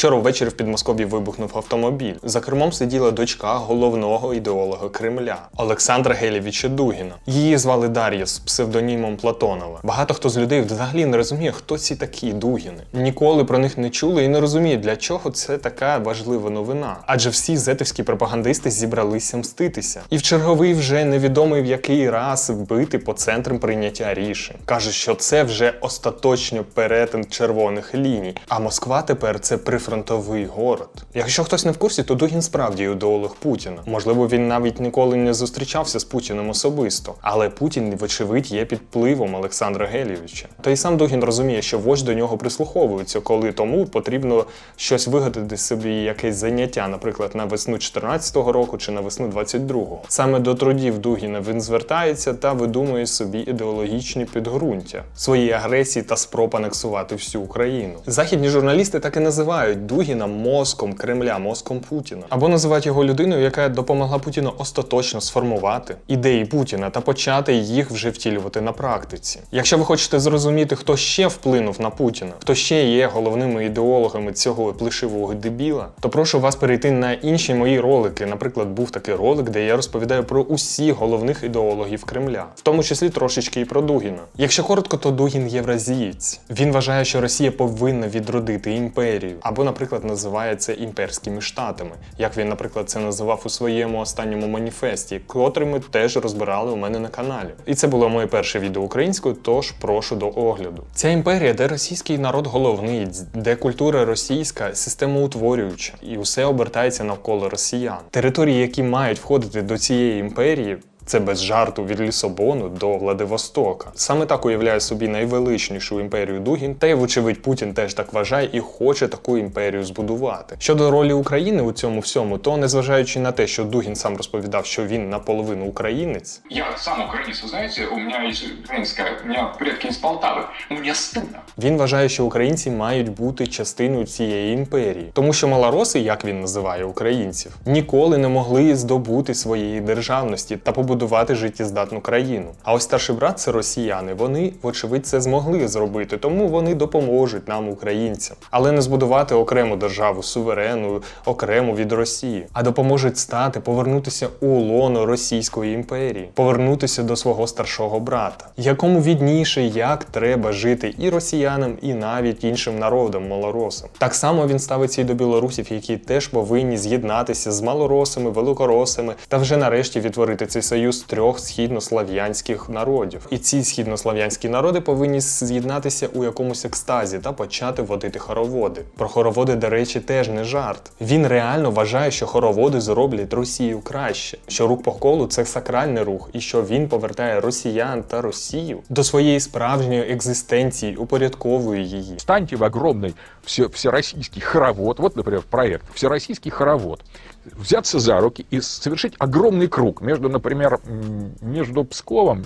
Вчора ввечері в Підмосков'ї вибухнув автомобіль. За кермом сиділа дочка головного ідеолога Кремля Олександра Гелєвіча Дугіна. Її звали Дар'я з псевдонімом Платонова. Багато хто з людей взагалі не розуміє, хто ці такі Дугіни. Ніколи про них не чули і не розуміють, для чого це така важлива новина. Адже всі зетівські пропагандисти зібралися мститися. І в черговий вже невідомий в який раз бити по центрам прийняття рішень. Кажуть, що це вже остаточно перетин червоних ліній. А Москва тепер це прифронтовий город. Якщо хтось не в курсі, то Дугін справді ідеолог Путіна. Можливо, він навіть ніколи не зустрічався з Путіним особисто, але Путін, вочевидь, є під впливом Олександра Гелійовича. Та й сам Дугін розуміє, що вождь до нього прислуховується, коли тому потрібно щось вигадати собі якесь заняття, наприклад, на весну 14-го року чи на весну 22-го. Саме до трудів Дугіна він звертається та видумує собі ідеологічні підґрунтя своєї агресії та спроб анексувати всю Україну. Західні журналісти так і називають Дугіна мозком Кремля, мозком Путіна, або називають його людиною, яка допомогла Путіну остаточно сформувати ідеї Путіна та почати їх вже втілювати на практиці. Якщо ви хочете зрозуміти, хто ще вплинув на Путіна, хто ще є головними ідеологами цього плешивого дебіла, то прошу вас перейти на інші мої ролики. Наприклад, був такий ролик, де я розповідаю про усіх головних ідеологів Кремля, в тому числі трошечки і про Дугіна. Якщо коротко, то Дугін євразієць. Він вважає, що Росія повинна відродити імперію, або, наприклад, називає це імперськими штатами, як він, наприклад, це називав у своєму останньому маніфесті, котрий ми теж розбирали у мене на каналі. І це було моє перше відео українською, тож прошу до огляду. Ця імперія, де російський народ головний, де культура російська системоутворююча, і усе обертається навколо росіян. Території, які мають входити до цієї імперії. Це без жарту від Лісабону до Владивостока. Саме так уявляє собі найвеличнішу імперію Дугін, та й, вочевидь, Путін теж так вважає і хоче таку імперію збудувати. Щодо ролі України у цьому всьому, то незважаючи на те, що Дугін сам розповідав, що він наполовину українець, Я сам украинец, вы знаете, у меня есть украинская, у меня предки из Полтавы. Мне стыдно. він вважає, що українці мають бути частиною цієї імперії, тому що малороси, як він називає українців, ніколи не могли здобути своєї державності та побудувати життєздатну країну. А ось старший брат це росіяни. Вони, вочевидь, це змогли зробити, тому вони допоможуть нам, українцям, але не збудувати окрему державу суверенну, окремо від Росії, а допоможуть стати, повернутися у лоно Російської імперії, повернутися до свого старшого брата, якому відніше, як треба жити і росіянам, і навіть іншим народам малоросам. Так само він ставиться і до білорусів, які теж повинні з'єднатися з малоросами, великоросами та вже нарешті відтворити цей союз трьох східнослав'янських народів. І ці східнослав'янські народи повинні з'єднатися у якомусь екстазі та почати водити хороводи. Про хороводи, до речі, теж не жарт. Він реально вважає, що хороводи зроблять Росію краще, що рух по колу це сакральний рух, і що він повертає росіян та Росію до своєї справжньої екзистенції, упорядковує її. Встаньте в огромный все, всероссийский хоровод, вот, например, проект «Всероссийский хоровод», взяться за руки и совершить огромный круг. Между, например, между Псковом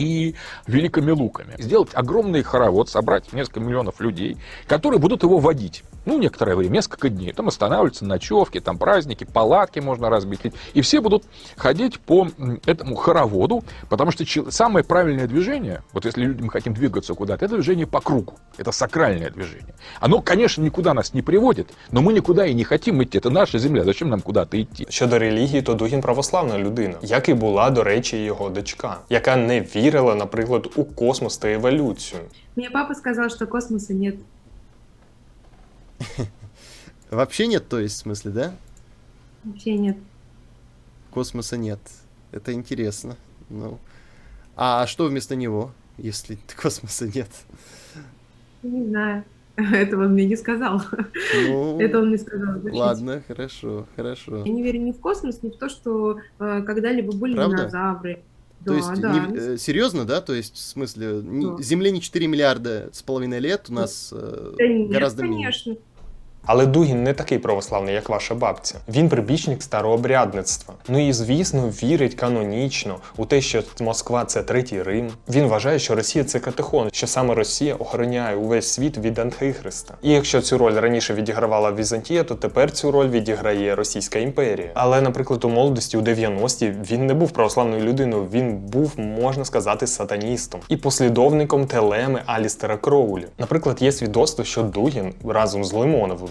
и Великими Луками. Сделать огромный хоровод, собрать несколько миллионов людей, которые будут его водить. Ну, некоторое время, несколько дней. Там останавливаются ночевки, там праздники, палатки можно разбить. И все будут ходить по м, этому хороводу, потому что чел- самое правильное движение, вот если люди мы хотим двигаться куда-то, это движение по кругу. Это сакральное движение. Оно, конечно, никуда нас не приводит, но мы никуда и не хотим идти. Это наша земля. Зачем нам куда-то идти? Щодо релігії, то Дугін православна людина, як і була, до речі, його дочка, яка не вірила, наприклад, у космос та еволюцію. Мне папа сказал, что космоса нет. Вообще нет, то есть, в смысле, да? Вообще нет. Космоса нет. Это интересно. Ну. А что вместо него, если космоса нет? Не знаю. Этого он мне не сказал. Ну, Это он мне сказал. изучить. ладно, хорошо, хорошо. Я не верю ни в космос, ни в то, что э, когда-либо были Правда? динозавры. То да, есть, да. не- э, серьезно, да? То есть, в смысле, не- Да. Земле не 4 миллиарда с половиной лет, у нас э, Да нет, гораздо меньше. конечно. Але Дугін не такий православний, як ваша бабця. Він прибічник старообрядництва. Ну і звісно, вірить канонічно у те, що Москва це третій Рим. Він вважає, що Росія це катехон, що саме Росія охороняє увесь світ від Антихриста. І якщо цю роль раніше відігравала Візантія, то тепер цю роль відіграє Російська імперія. Але, наприклад, у молодості у 90-ті він не був православною людиною, він був, можна сказати, сатаністом і послідовником телеми Алістера Кроулі. Наприклад, є свідоцтво, що Дугін разом з Лимоновим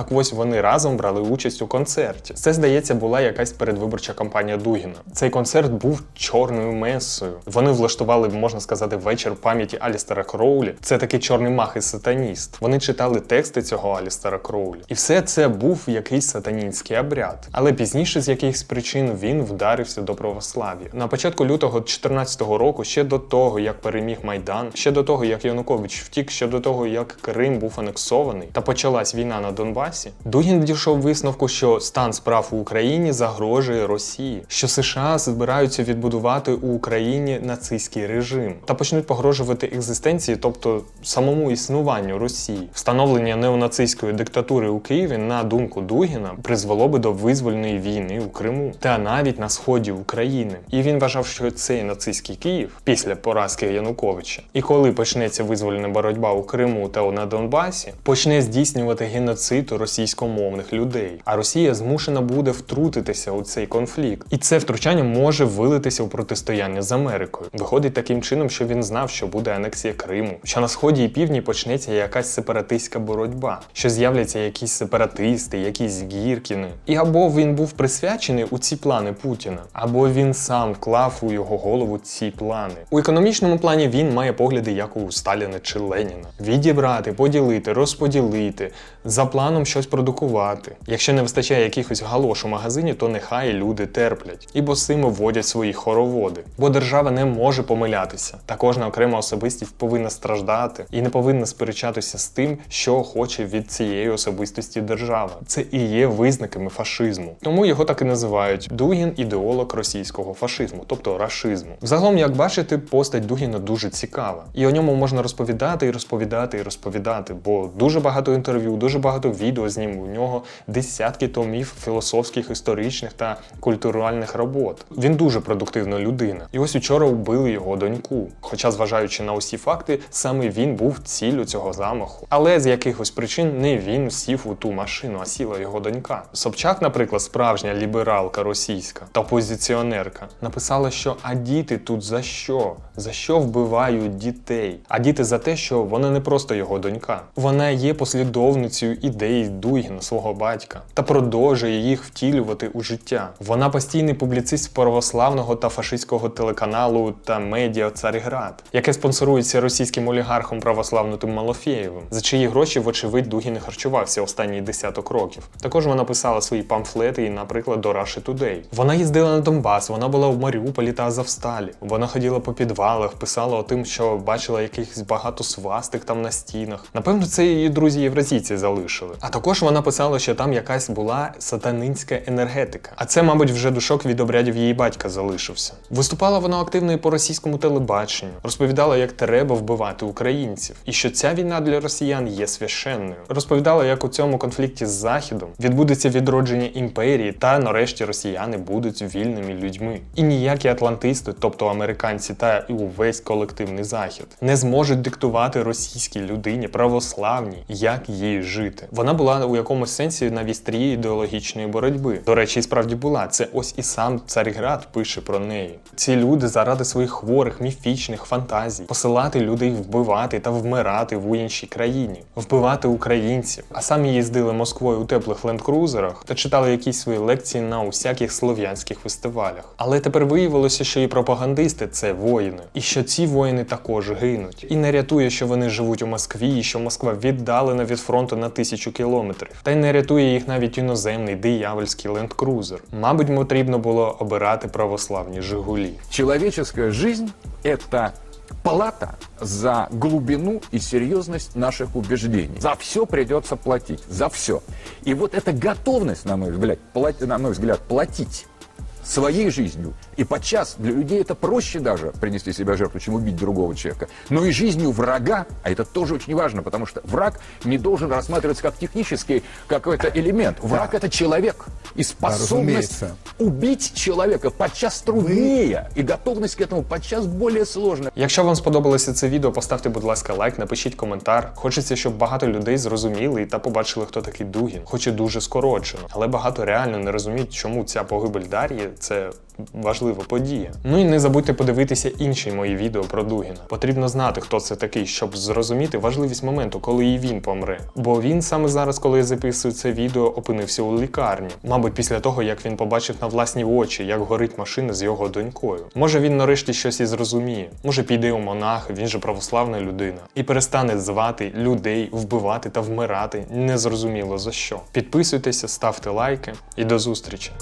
Так ось вони разом брали участь у концерті. Це, здається, була якась передвиборча кампанія Дугіна. Цей концерт був чорною месою. Вони влаштували, можна сказати, вечір пам'яті Алістера Кроулі. Це такий чорний мах і сатаніст. Вони читали тексти цього Алістера Кроулі. І все це був якийсь сатанінський обряд. Але пізніше, з якихось причин, він вдарився до православ'я. На початку лютого 2014 року, ще до того, як переміг Майдан, ще до того, як Янукович втік, ще до того, як Крим був анексований, та почалась війна на Донбасі, Дугін дійшов висновку, що стан справ у Україні загрожує Росії, що США збираються відбудувати у Україні нацистський режим та почнуть погрожувати екзистенції, тобто самому існуванню Росії. Встановлення неонацистської диктатури у Києві, на думку Дугіна, призвело би до визвольної війни у Криму та навіть на сході України. І він вважав, що цей нацистський Київ після поразки Януковича, і коли почнеться визвольна боротьба у Криму та на Донбасі, почне здійснювати геноцид російськомовних людей. А Росія змушена буде втрутитися у цей конфлікт, і це втручання може вилитися у протистояння з Америкою. Виходить таким чином, що він знав, що буде анексія Криму, що на сході і півдні почнеться якась сепаратистська боротьба, що з'являться якісь сепаратисти, якісь гіркіни. І або він був присвячений у ці плани Путіна, або він сам вклав у його голову ці плани. У економічному плані він має погляди, як у Сталіна чи Леніна: відібрати, поділити, розподілити, за планом щось продукувати. Якщо не вистачає якихось галош у магазині, то нехай люди терплять і босими вводять свої хороводи. Бо держава не може помилятися. Та кожна окрема особистість повинна страждати і не повинна сперечатися з тим, що хоче від цієї особистості держава. Це і є визнаками фашизму. Тому його так і називають Дугін ідеолог російського фашизму, тобто рашизму. Взагалом, як бачите, постать Дугіна дуже цікава, і о ньому можна розповідати і розповідати і розповідати, бо дуже багато інтерв'ю, дуже багато відео з ним. У нього десятки томів філософських, історичних та культуральних робот. Він дуже продуктивна людина. І ось учора вбили його доньку. Хоча, зважаючи на усі факти, саме він був ціллю цього замаху. Але з якихось причин не він сів у ту машину, а сіла його донька. Собчак, наприклад, справжня лібералка російська та опозиціонерка, написала, що а діти тут за що? За що вбивають дітей? А діти за те, що вона не просто його донька, вона є послідовницею ідей Дугіна, свого батька, та продовжує їх втілювати у життя. Вона постійний публіцист православного та фашистського телеканалу та медіа Царіград, яке спонсорується російським олігархом православнутим Малофєєвим, за чиї гроші, вочевидь, Дугін харчувався останні десяток років. Також вона писала свої памфлети, і, наприклад, до Russia Today. Вона їздила на Донбас, вона була в Маріуполі та Азовсталі. Вона ходила по підвалах, писала о тим, що бачила якихось багато свастик там на стінах. Напевно, це її друзі євразійці залишили. А також вона писала, що там якась була сатанинська енергетика. А це, мабуть, вже душок від обрядів її батька залишився. Виступала вона активно і по російському телебаченню, розповідала, як треба вбивати українців, і що ця війна для росіян є священною. Розповідала, як у цьому конфлікті з Західом відбудеться відродження імперії, та нарешті росіяни будуть вільними людьми. І ніякі атлантисти, тобто американці та і увесь колективний захід, не зможуть диктувати російській людині православній, як їй жити. Вона була у якомусь сенсі на вістрі ідеологічної боротьби. До речі, і справді була. Це ось і сам Царіград пише про неї. Ці люди заради своїх хворих, міфічних фантазій посилати людей вбивати та вмирати в іншій країні, вбивати українців, а самі їздили Москвою у теплих лендкрузерах та читали якісь свої лекції на усяких слов'янських фестивалях. Але тепер виявилося, що і пропагандисти це воїни, і що ці воїни також гинуть. І не рятує, що вони живуть у Москві, і що Москва віддалена від фронту на тисячу кілометрів. Та й не рятує їх навіть іноземний диявольський лендкрузер. Мабуть, потрібно було обирати православні Жигулі. Человеческая жизнь – это плата за глубину и серьезность наших убеждений. За все придется платить, за все. И вот эта готовность, на мой взгляд, плат- на мой взгляд платить своей жизнью И подчас для людей это проще даже принести себя в жертву, чем убить другого человека. Но и жизнью врага, а это тоже очень важно, потому что враг не должен рассматриваться как технический какой-то элемент. Враг это человек. И способность разумеется. убить человека подчас труднее, и готовность к этому подчас более сложная. Якщо вам сподобалося це відео, поставте, будь ласка, лайк, напишіть коментар. Хочеться, щоб багато людей зрозуміли та побачили, хто такий Дугін, хоч і дуже скорочено. Але багато реально не розуміють, чому ця погибель Дар'ї це важлива подія. Ну і не забудьте подивитися інші мої відео про Дугіна. Потрібно знати, хто це такий, щоб зрозуміти важливість моменту, коли і він помре. Бо він саме зараз, коли я записую це відео, опинився у лікарні. Мабуть, після того, як він побачив на власні очі, як горить машина з його донькою. Може він нарешті щось і зрозуміє. Може піде у монахи, він же православна людина, і перестане звати людей вбивати та вмирати незрозуміло за що. Підписуйтеся, ставте лайки і до зустрічі.